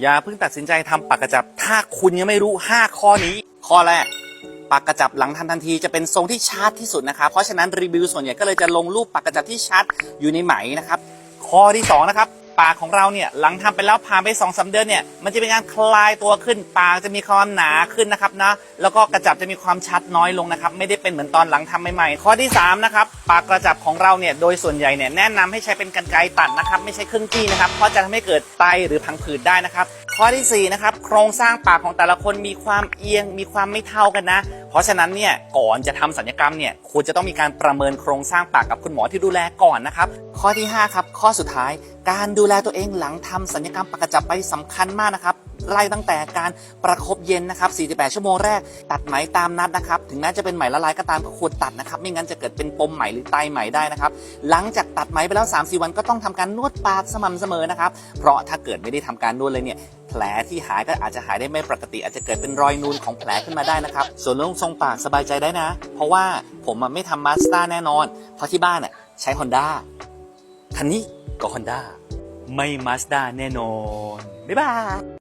อย่าเพิ่งตัดสินใจทำปากกระจับ ถ้าคุณยังไม่รู้ 5 ข้อนี้ ข้อแรกปากกระจับหลังทันทันทีจะเป็นทรงที่ชัดที่สุดนะครับเพราะฉะนั้นรีวิวส่วนใหญ่ก็เลยจะลงรูปปากกระจับที่ชัดอยู่ในไหมนะครับ ข้อที่สองนะครับ ปากของเราเนี่ยหลังทำไปแล้วผ่านไป2อสเดือนเนี่ยมันจะเป็นการคลายตัวขึ้นปากจะมีความหนาขึ้นนะครับนะแล้วก็กระจับจะมีความชัดน้อยลงนะครับไม่ได้เป็นเหมือนตอนหลังทำใหม่ๆข้อที่สามนะครับปากกระจับของเราเนี่ยโดยส่วนใหญ่เนี่ยแนะนำให้ใช้เป็นกรรไกรตัดนะครับไม่ใช่เครื่องจี้นะครับเพราะจะทำให้เกิดไตหรือพังผืดได้นะครับข้อที่สี่นะครับโครงสร้างปากของแต่ละคนมีความเอียง มีความไม่เท่ากันนะ เพราะฉะนั้นเนี่ยก่อนจะทำศัลยกรรมเนี่ยควรจะต้องมีการประเมินโครงสร้างปากกับคุณหมอที่ดูแลก่อนนะครับข้อที่5ครับข้อสุดท้าย การดูแลตัวเองหลังทำศัลยกรรมปากกระจับไปสำคัญมากนะครับไล่ตั้งแต่การประคบเย็นนะครับ 48 ชั่วโมงแรก ตัดไหมตามนัดนะครับ ถึงแม้จะเป็นไหมละลายก็ตามก็ควรตัดนะครับ ไม่งั้นจะเกิดเป็นปมไหมหรือไตไหมได้นะครับ หลังจากตัดไหมไปแล้ว 3-4 วันก็ต้องทำการนวดปากสม่ำเสมอนะครับ เพราะถ้าเกิดไม่ได้ทำการนวดเลยเนี่ยแผลที่หายก็อาจจะหายได้ไม่ปกติ อาจจะเกิดเป็นรอยนูนของแผลขึ้นมาได้นะครับ ส่วนเรื่องทรงปากสบายใจได้นะ เพราะว่าผมไม่ทำมาส t าแน่นอน เพราะที่บ้านอะใช้ Honda คันนี้ก็ Honda ไม่มาส d a แน่นอนบ๊า ยบาย